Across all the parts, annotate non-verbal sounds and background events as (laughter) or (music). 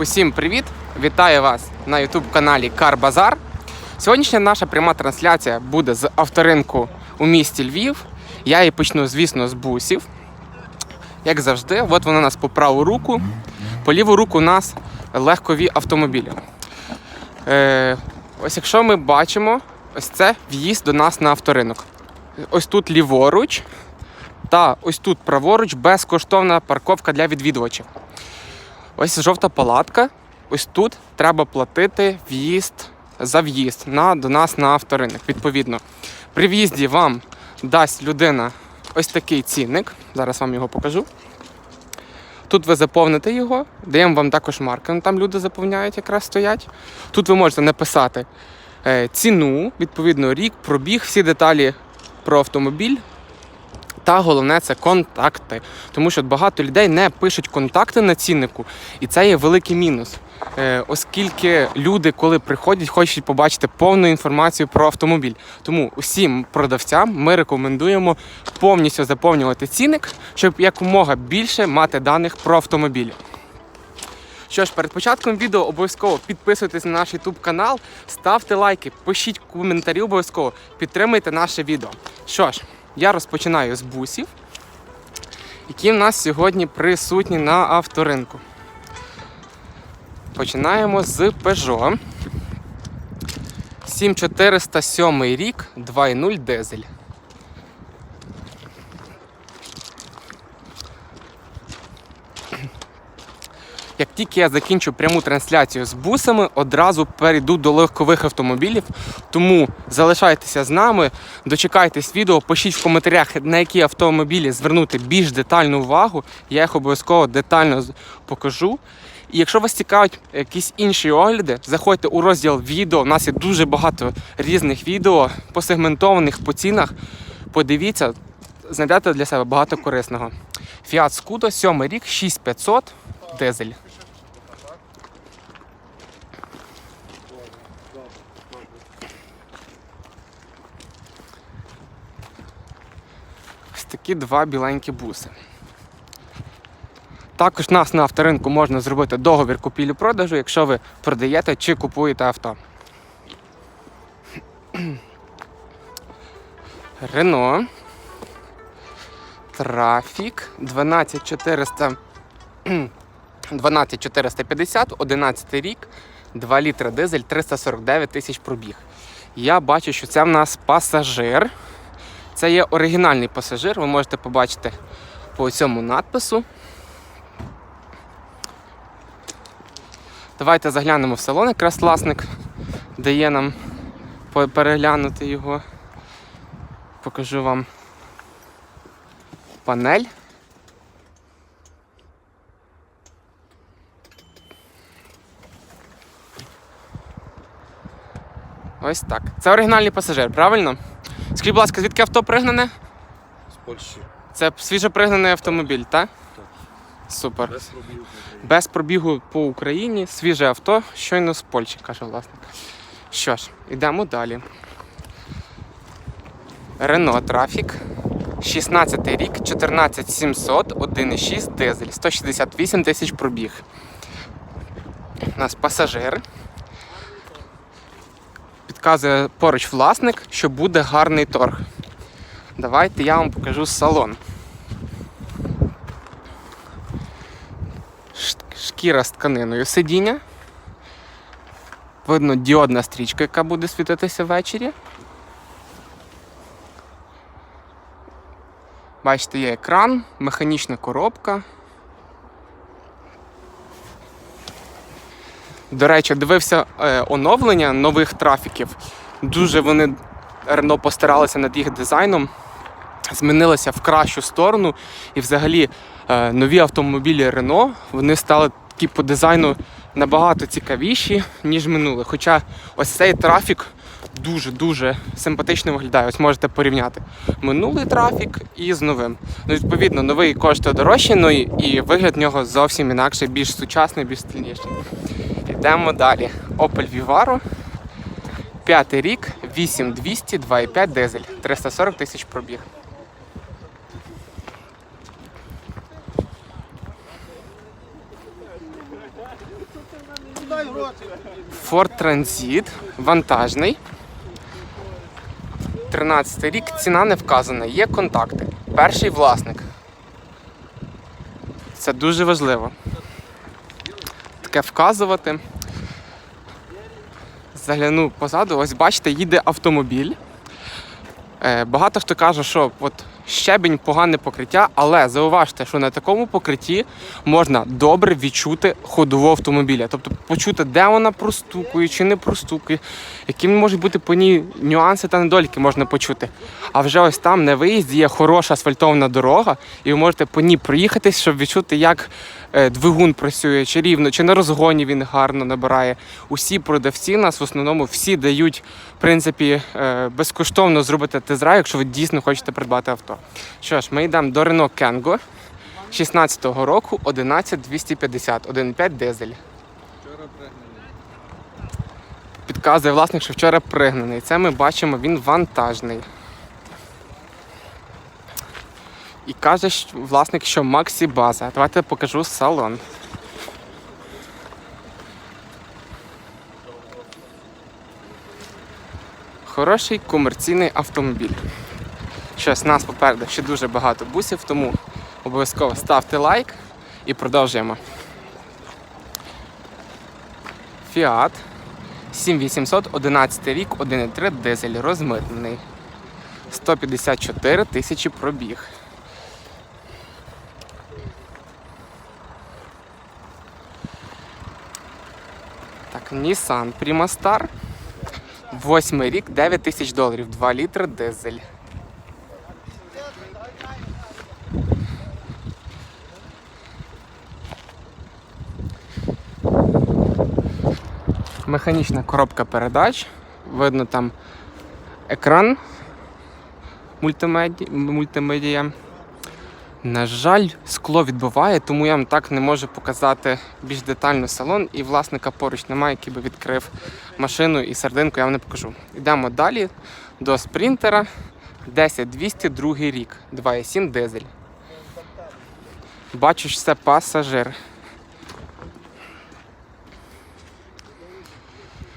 Усім привіт! Вітаю вас на YouTube каналі Car Bazaar. Сьогоднішня наша пряма трансляція буде з авторинку у місті Львів. Я її почну, звісно, з бусів. Як завжди, от вона у нас по праву руку. По ліву руку у нас легкові автомобілі. Е, ось якщо ми бачимо, ось це в'їзд до нас на авторинок. Ось тут ліворуч та ось тут праворуч безкоштовна парковка для відвідувачів. Ось жовта палатка. Ось тут треба платити в'їзд за в'їзд на, до нас на авторинок. Відповідно, при в'їзді вам дасть людина ось такий цінник. Зараз вам його покажу. Тут ви заповните його, даємо вам також марки, ну, там люди заповняють, якраз стоять. Тут ви можете написати е, ціну, відповідно, рік, пробіг, всі деталі про автомобіль. Та головне це контакти. Тому що багато людей не пишуть контакти на ціннику, і це є великий мінус. Е, оскільки люди, коли приходять, хочуть побачити повну інформацію про автомобіль. Тому усім продавцям ми рекомендуємо повністю заповнювати цінник, щоб якомога більше мати даних про автомобіль. Що ж, перед початком відео обов'язково підписуйтесь на наш YouTube канал, ставте лайки, пишіть коментарі обов'язково, підтримуйте наше відео. Що ж, я розпочинаю з бусів, які в нас сьогодні присутні на авторинку. Починаємо з Peugeot. 7407 рік, 2.0 дизель. Тільки я закінчу пряму трансляцію з бусами, одразу перейду до легкових автомобілів. Тому залишайтеся з нами, дочекайтесь відео, пишіть в коментарях, на які автомобілі звернути більш детальну увагу. Я їх обов'язково детально покажу. І якщо вас цікавить якісь інші огляди, заходьте у розділ відео. У нас є дуже багато різних відео посегментованих по цінах. Подивіться, знайдете для себе багато корисного. Fiat Scudo, 7 рік, 6500, дизель. Такі два біленькі буси. Також нас на авторинку можна зробити договір купівлі-продажу, якщо ви продаєте чи купуєте авто. Рено. Трафік 12400 12450, 11 рік, 2 літра дизель, 349 тисяч пробіг. Я бачу, що це в нас пасажир. Це є оригінальний пасажир, ви можете побачити по цьому надпису. Давайте заглянемо в салон, якраз власник дає нам переглянути його. Покажу вам панель. Ось так. Це оригінальний пасажир, правильно? Скажіть, будь ласка, звідки авто пригнане? З Польщі. Це свіжопригнаний автомобіль, так? Супер. Без пробігу. Без пробігу по Україні, свіже авто, щойно з Польщі, каже власник. Що ж, йдемо далі. Renault Trafic. 16 рік, 14700, 1,6 дизель, 168 тисяч пробіг. У нас пасажир. Підказує поруч власник, що буде гарний торг. Давайте я вам покажу салон. Шкіра з тканиною сидіння. Видно діодна стрічка, яка буде світитися ввечері. Бачите, є екран, механічна коробка. До речі, дивився е, оновлення нових трафіків. Дуже вони Рено постаралися над їх дизайном, змінилися в кращу сторону. І взагалі е, нові автомобілі Рено вони стали такі по дизайну набагато цікавіші, ніж минуле. Хоча ось цей трафік дуже-дуже симпатично виглядає. Ось можете порівняти минулий трафік і з новим. Ну, відповідно, новий коштує дорожче, ну і, і вигляд в нього зовсім інакше, більш сучасний, більш стильніший. Йдемо далі. Opel Vivaro. П'ятий рік, 8200, 2,5 дизель, 340 тисяч пробіг. Ford Transit, вантажний. 13 рік, ціна не вказана, є контакти. Перший власник. Це дуже важливо. Таке вказувати. Загляну позаду, ось бачите, їде автомобіль. Е, Багато хто каже, що от щебінь погане покриття, але зауважте, що на такому покритті можна добре відчути ходову автомобіля. Тобто почути, де вона простукує чи не простукує, які можуть бути по ній нюанси та недоліки можна почути. А вже ось там на виїзді є хороша асфальтована дорога, і ви можете по ній проїхатись, щоб відчути, як двигун працює, чи рівно, чи на розгоні він гарно набирає. Усі продавці нас в основному всі дають в принципі е, безкоштовно зробити тест-драйв, якщо ви дійсно хочете придбати авто. Що ж, ми йдемо до Renault Kangoo 16-го року 11250, 1.5 дизель. Підказує власник, що вчора пригнаний. Це ми бачимо, він вантажний. І каже що- власник, що Максі база. Давайте покажу салон. Хороший комерційний автомобіль. Щось нас попереду ще дуже багато бусів, тому обов'язково ставте лайк і продовжуємо. Фіат 7800, 11 рік, 1,3 дизель, розмитнений. 154 тисячі пробіг. Так, Nissan Primastar. Восьмий рік, 9 тисяч доларів, 2 літри дизель. Механічна коробка передач. Видно там екран мультимедія. На жаль, скло відбиває, тому я вам так не можу показати більш детально салон. І власника поруч немає, який би відкрив машину і серединку я вам не покажу. Йдемо далі до спринтера 10200 другий рік, 2,7 дизель. Бачу, що це пасажир.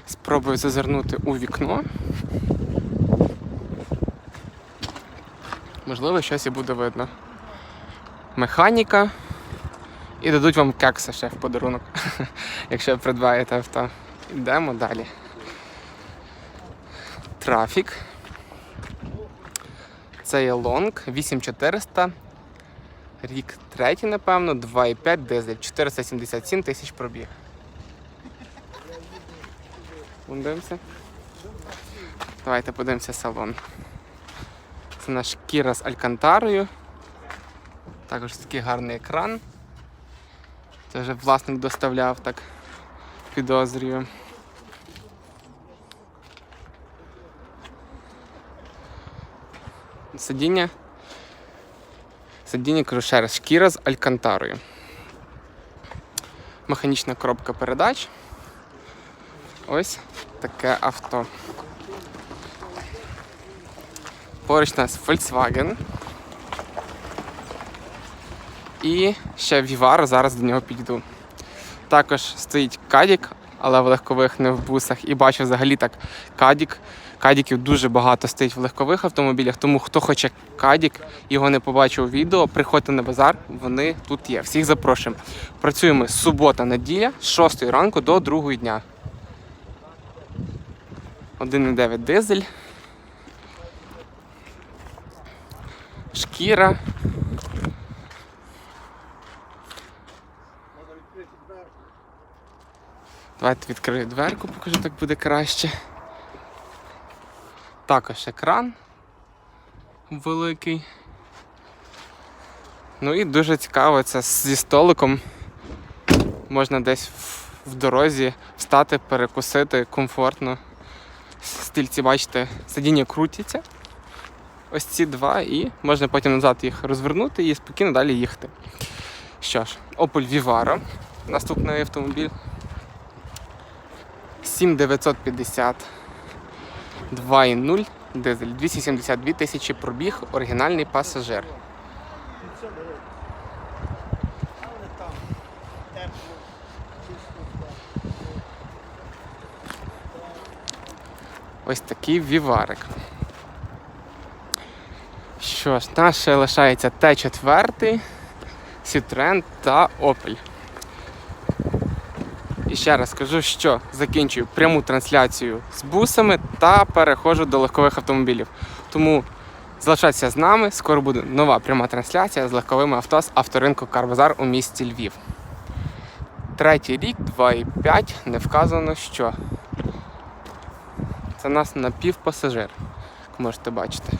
Спробую зазирнути у вікно. Можливо, щось і буде видно. Механіка. І дадуть вам кекса ще в подарунок, (laughs) якщо придбаєте авто. Йдемо далі. Трафік. Це є лонг 8400. Рік третій, напевно, 2,5 дизель, 477 тисяч пробіг. Подивимося. Давайте подивимося салон. Це наш Кіра з Алькантарою. Також такий гарний екран. Це вже власник доставляв, так підозрюю. Сидіння. Сидіння, раз, шкіра з алькантарою. Механічна коробка передач. Ось таке авто. Поруч у нас Volkswagen. І ще Vivaro, зараз до нього підійду. Також стоїть Кадік, але в легкових не в бусах. І бачу взагалі так Кадік. Кадіків дуже багато стоїть в легкових автомобілях, тому хто хоче Кадік, його не побачив у відео, приходьте на базар, вони тут є. Всіх запрошуємо. Працюємо з субота, неділя, з 6 ранку до 2 дня. 1,9 дизель. Шкіра. Давайте відкрию дверку, покажу, так буде краще. Також екран великий. Ну і дуже цікаво, це зі столиком. Можна десь в- дорозі встати, перекусити комфортно. Стільці, бачите, сидіння крутяться. Ось ці два, і можна потім назад їх розвернути і спокійно далі їхати. Що ж, Opel Vivaro. Наступний автомобіль. 7950 2.0 дизель, 272 тисячі пробіг, оригінальний пасажир. Ось такий віварик. Що ж, нас ще лишається Т4, Citroen та Opel. І ще раз скажу, що закінчую пряму трансляцію з бусами та переходжу до легкових автомобілів. Тому залишайтеся з нами, скоро буде нова пряма трансляція з легковими авто з авторинку Карбазар у місті Львів. Третій рік, 2,5, не вказано що. Це у нас напівпасажир, як можете бачити.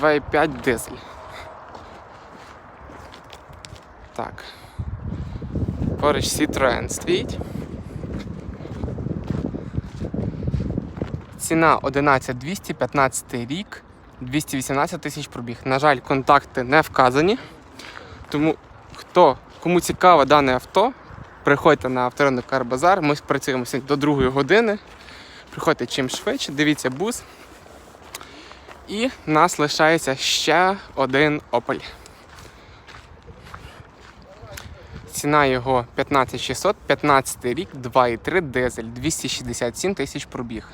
2,5 дизель. Так. Поруч Citroen стоїть. Ціна 11200, 15 рік, 218 тисяч пробіг. На жаль, контакти не вказані. Тому хто, кому цікаво дане авто, приходьте на авторинок Карбазар. Ми працюємо сьогодні до 2 години. Приходьте чим швидше, дивіться бус. І нас лишається ще один Opel. Ціна його 15600, 15 рік, 2,3 дизель, 267 тисяч пробіг.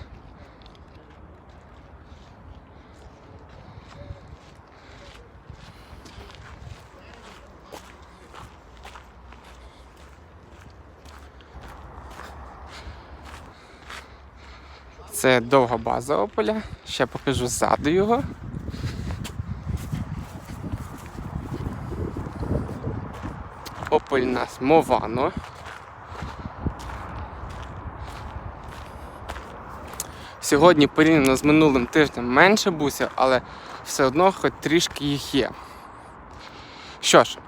Це довга база Опеля. Ще покажу ззаду його. Опель у нас Мовано. Сьогодні порівняно з минулим тижнем менше бусів, але все одно хоч трішки їх є. Що ж,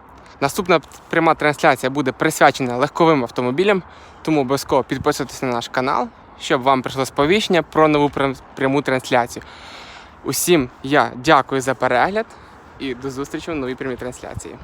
наступна пряма трансляція буде присвячена легковим автомобілям, тому обов'язково підписуйтесь на наш канал, щоб вам прийшло сповіщення про нову пряму трансляцію. Усім я дякую за перегляд і до зустрічі в новій прямій трансляції.